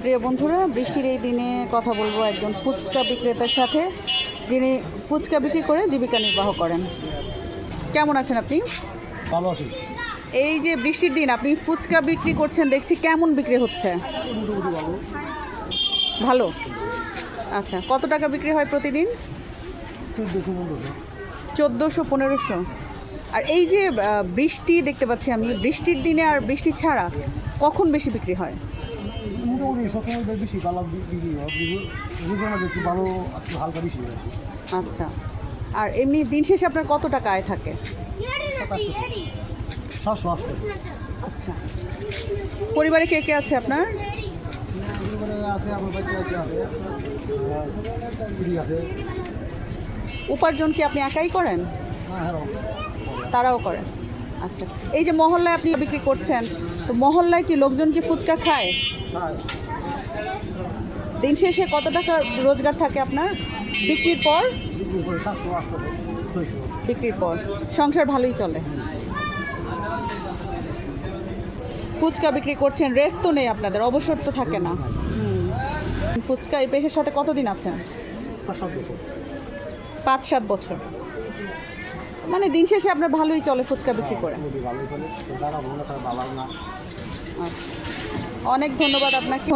প্রিয় বন্ধুরা বৃষ্টির এই দিনে কথা বলব একজন ফুচকা বিক্রেতার সাথে যিনি ফুচকা বিক্রি করে জীবিকা নির্বাহ করেন। কেমন আছেন আপনি? ভালো আছি। এই যে বৃষ্টির দিন আপনি ফুচকা বিক্রি করছেন দেখছি কেমন বিক্রি হচ্ছে? ভালো? ভালো আচ্ছা কত টাকা বিক্রি হয় প্রতিদিন? চোদ্দোশো পনেরোশো। আর এই যে বৃষ্টি দেখতে পাচ্ছি আমি বৃষ্টির দিনে আর বৃষ্টি ছাড়া কখন বেশি বিক্রি হয়? মোটামুটি সবসময় বেশ বেশি ভালো বিক্রি হয়। মাঝে একটু ভালো একটু হালকা বেশি হয়। আচ্ছা। আর এমনি দিন শেষে আপনার কত টাকা আয় থাকে? সাতশো আটশো আচ্ছা। পরিবারে কে কে আছে আপনার? উপার্জন কি আপনি একাই করেন? হ্যাঁ হ্যাঁ। তারাও করেন। আচ্ছা। এই যে মহল্লায় আপনি বিক্রি করছেন তো মহল্লায় কি লোকজন কি ফুচকা খায়? দিন শেষে কত টাকা রোজগার থাকে আপনার? বিক্রির পর? বিক্রির পর। সংসার ভালোই চলে। ফুচকা বিক্রি করছেন রেস্ট তো নেই আপনাদের, অবসর তো থাকে না। ফুচকা এই পেশার সাথে কতদিন আছেন? পাঁচ সাত বছর। মানে দিন শেষে আপনার ভালোই চলে ফুচকা বিক্রি করে। অনেক ধন্যবাদ আপনাকে।